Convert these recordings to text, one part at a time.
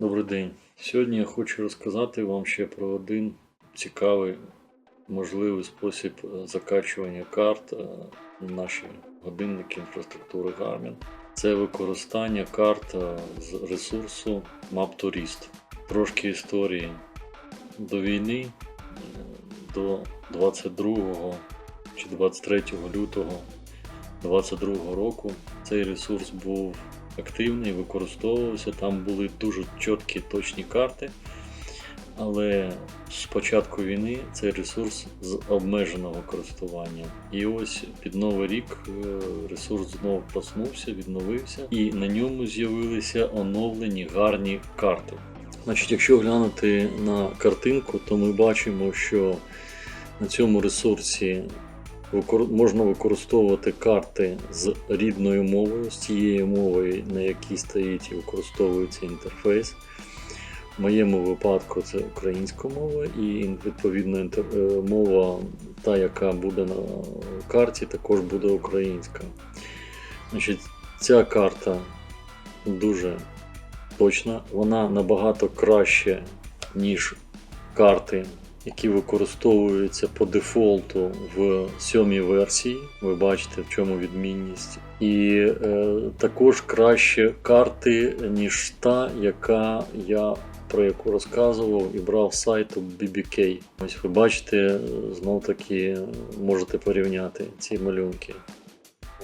Добрий день. Сьогодні я хочу розказати вам ще про один цікавий, можливий спосіб е, закачування карт е, наші годинники інфраструктури Garmin. Це використання карт е, з ресурсу MapTourist. Трошки історії до війни, до 22 чи 23 лютого 22 року цей ресурс був активний, використовувався. Там були дуже чіткі точні карти. Але з початку війни цей ресурс з обмеженого користування. І ось під новий рік е, ресурс знову проснувся, відновився, і на ньому з'явилися оновлені гарні карти. Значить, якщо глянути на картинку, то ми бачимо, що на цьому ресурсі можна використовувати карти з рідною мовою, з тією мовою, на якій стоїть і використовується інтерфейс. В моєму випадку це українська мова, і відповідно е, мова, та, яка буде на карті, також буде українська. Значить, ця карта дуже точна, вона набагато краще, ніж карти, які використовуються по дефолту в сьомій версії. Ви бачите, в чому відмінність. І е, також краще карти, ніж та, яка я про яку розказував і брав з сайту BBK. Ось ви бачите, знов таки можете порівняти ці малюнки.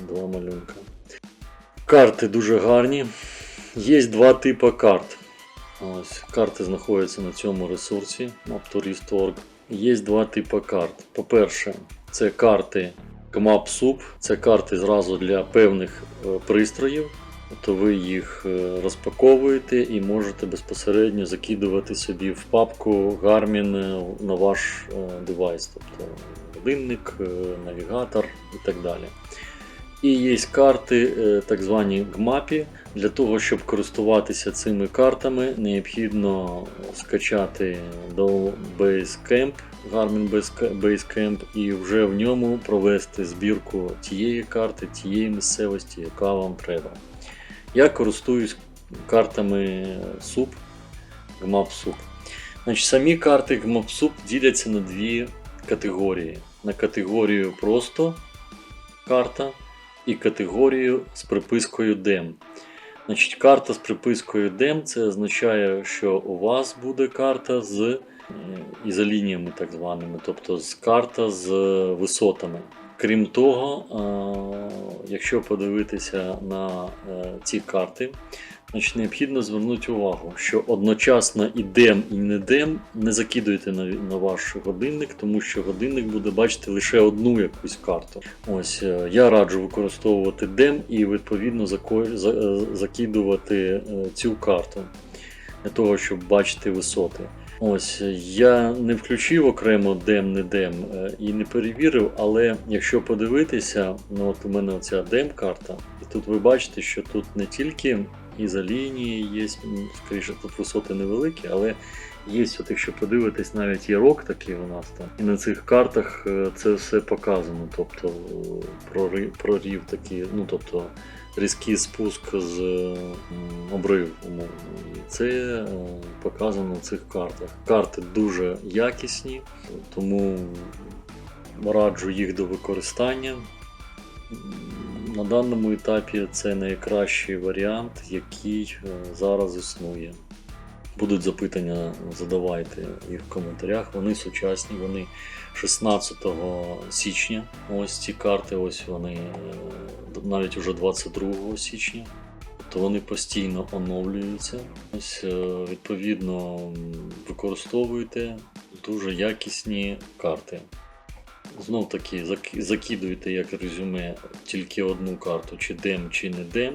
Два малюнка. Карти дуже гарні. Є два типи карт. Ось, карти знаходяться на цьому ресурсі maptourist.org. Є два типи карт. По-перше, це карти GMAP-SUB, це карти зразу для певних е, пристроїв. Тобто ви їх е, розпаковуєте і можете безпосередньо закидувати собі в папку Garmin е, на ваш девайс, тобто годинник, навігатор і так далі. І є карти, е, так звані GMAPI. Для того, щоб користуватися цими картами, необхідно скачати до Basecamp, Garmin Basecamp і вже в ньому провести збірку тієї карти, тієї місцевості, яка вам треба. Я користуюсь картами SUB, GMAP SUB. Значить, самі карти GMAP SUB діляться на дві категорії. На категорію просто карта і категорію з припискою DEM. Значить, карта з припискою DEM це означає, що у вас буде карта з е, ізолініями, так званими, тобто з карта з висотами. Крім того, е, якщо подивитися на е, ці карти, значить необхідно звернути увагу, що одночасно і DEM, і не DEM не закидуйте на, на ваш годинник, тому що годинник буде бачити лише одну якусь карту. Ось е, я раджу використовувати DEM і відповідно е, закидувати е, цю карту для того, щоб бачити висоти. Ось я не включив окремо дем, не дем і не перевірив, але якщо подивитися, ну от у мене оця дем-карта, і тут ви бачите, що тут не тільки ізолінії є, скоріше тут висоти невеликі, але є, от якщо подивитись, навіть є рок такий у нас там. І на цих картах е, це все показано. Тобто е, прорив, прорів такий, ну тобто різкий спуск з м, обрив, умовно. І це е, показано в цих картах. Карти дуже якісні, тому раджу їх до використання. На даному етапі це найкращий варіант, який е, зараз існує. Будуть запитання, задавайте їх в коментарях. Вони сучасні, вони 16 січня. Ось ці карти, ось вони е, навіть уже 22 січня. Тобто вони постійно оновлюються. Ось, е, відповідно, використовуйте дуже якісні карти. Знов таки зак- закидуйте як резюме тільки одну карту, чи дем, чи не дем.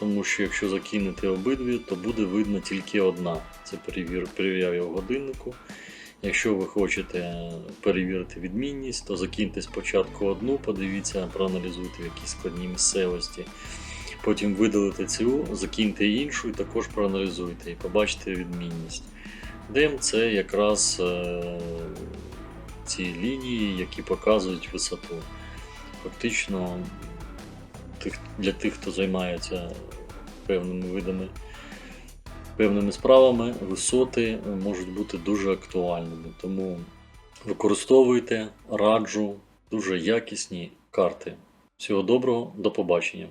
Тому що якщо закинете обидві, то буде видно тільки одна. Це перевір, перевіряв в годиннику. Якщо ви хочете перевірити відмінність, то закиньте спочатку одну, подивіться, проаналізуйте в якійсь складній місцевості. Потім видалите цю, закиньте іншу і також проаналізуйте і побачите відмінність. Дем це якраз е, ці лінії, які показують висоту. Фактично, для тих, хто займається певними видами певними справами, висоти можуть бути дуже актуальними. Тому використовуйте, раджу дуже якісні карти. Всього доброго, до побачення.